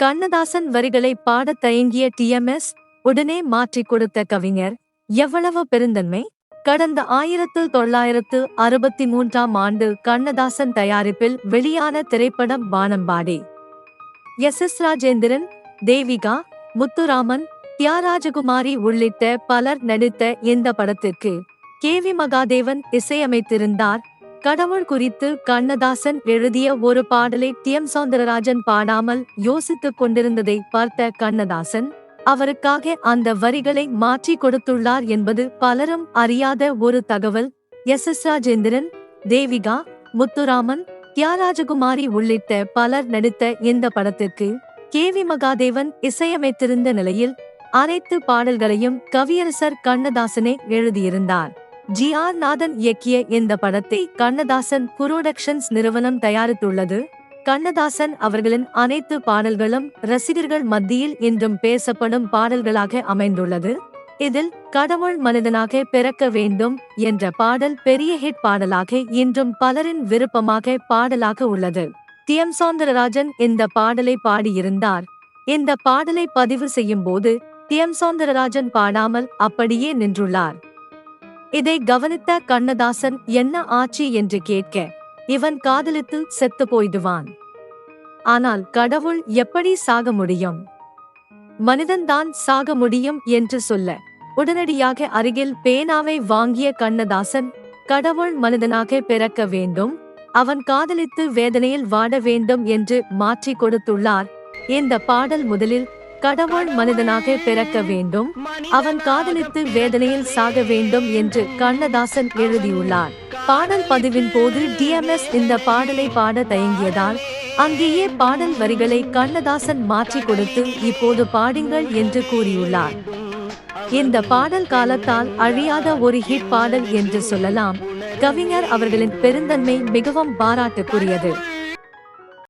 கண்ணதாசன் வரிகளை பாடத் தயங்கிய டிஎம்எஸ் உடனே மாற்றிக் கொடுத்த கவிஞர் எவ்வளவு பெருந்தன்மை? கடந்த ஆயிரத்து தொள்ளாயிரத்து அறுபத்தி மூன்றாம் ஆண்டு கண்ணதாசன் தயாரிப்பில் வெளியான திரைப்படம் வானம்பாடி. எஸ். எஸ். ராஜேந்திரன் தேவிகா முத்துராமன் தியாராஜகுமாரி உள்ளிட்ட பலர் நடித்த இந்த படத்திற்கு கே. வி. மகாதேவன் இசையமைத்திருந்தார் கடவுள் குறித்து கண்ணதாசன் எழுதிய ஒரு பாடலை டி. எம். சௌந்தரராஜன் பாடாமல் யோசித்துக் கொண்டிருந்ததை பார்த்த கண்ணதாசன் அவருக்காக அந்த வரிகளை மாற்றி கொடுத்துள்ளார் என்பது பலரும் அறியாத ஒரு தகவல். எஸ். எஸ். ராஜேந்திரன் தேவிகா முத்துராமன் தியாராஜகுமாரி உள்ளிட்ட பலர் நடித்த இந்த படத்திற்கு கே. வி. மகாதேவன் இசையமைத்திருந்த நிலையில் அனைத்து பாடல்களையும் கவியரசர் கண்ணதாசனே எழுதியிருந்தார். ஜி ஆர் நாதன் இயக்கிய இந்த படத்தை கண்ணதாசன் புரோடக்ஷன்ஸ் நிறுவனம் தயாரித்துள்ளது. கண்ணதாசன் அவர்களின் அனைத்து பாடல்களும் ரசிகர்கள் மத்தியில் இன்றும் பேசப்படும் பாடல்களாக அமைந்துள்ளது. இதில் கடவுள் மனிதனாக பிறக்க வேண்டும் என்ற பாடல் பெரிய ஹிட் பாடலாக இன்றும் பலரின் விருப்பமாக பாடலாக உள்ளது. டி எம் சௌந்தரராஜன் இந்த பாடலை பாடியிருந்தார். இந்த பாடலை பதிவு செய்யும் போது டி எம் சௌந்தரராஜன் பாடாமல் அப்படியே நின்றுள்ளார். இதை கவனித்த கண்ணதாசன் என்ன ஆச்சு என்று கேட்க இவன் காதலித்து செத்து போயிடுவான். ஆனால் கடவுள் எப்படி சாக முடியும்? மனிதன்தான் சாக முடியும் என்று சொல்ல உடனடியாக அருகில் பேனாவை வாங்கிய கண்ணதாசன் கடவுள் மனிதனாக பிறக்க வேண்டும் அவன் காதலித்து வேதனையில் வாட வேண்டும் என்று மாற்றிக் கொடுத்துள்ளார். இந்த பாடல் முதலில் கடவுள் மனிதனாக பிறக்க வேண்டும். அவன் காதலித்து வேதனையில் சாக வேண்டும் என்று கண்ணதாசன் எழுதியுள்ளார். பாடல் பதிவின் போது டிஎம்எஸ் இந்த பாடலை பாட தயங்கியதால் அங்கேயே பாடல் வரிகளை கண்ணதாசன் மாற்றிக் கொடுத்து இப்போது பாடுங்கள் என்று கூறியுள்ளார். இந்த பாடல் காலத்தால் அழியாத ஒரு ஹிட் பாடல் என்று சொல்லலாம். கவிஞர் அவர்களின் பெருந்தன்மை மிகவும் பாராட்டுக்குரியது.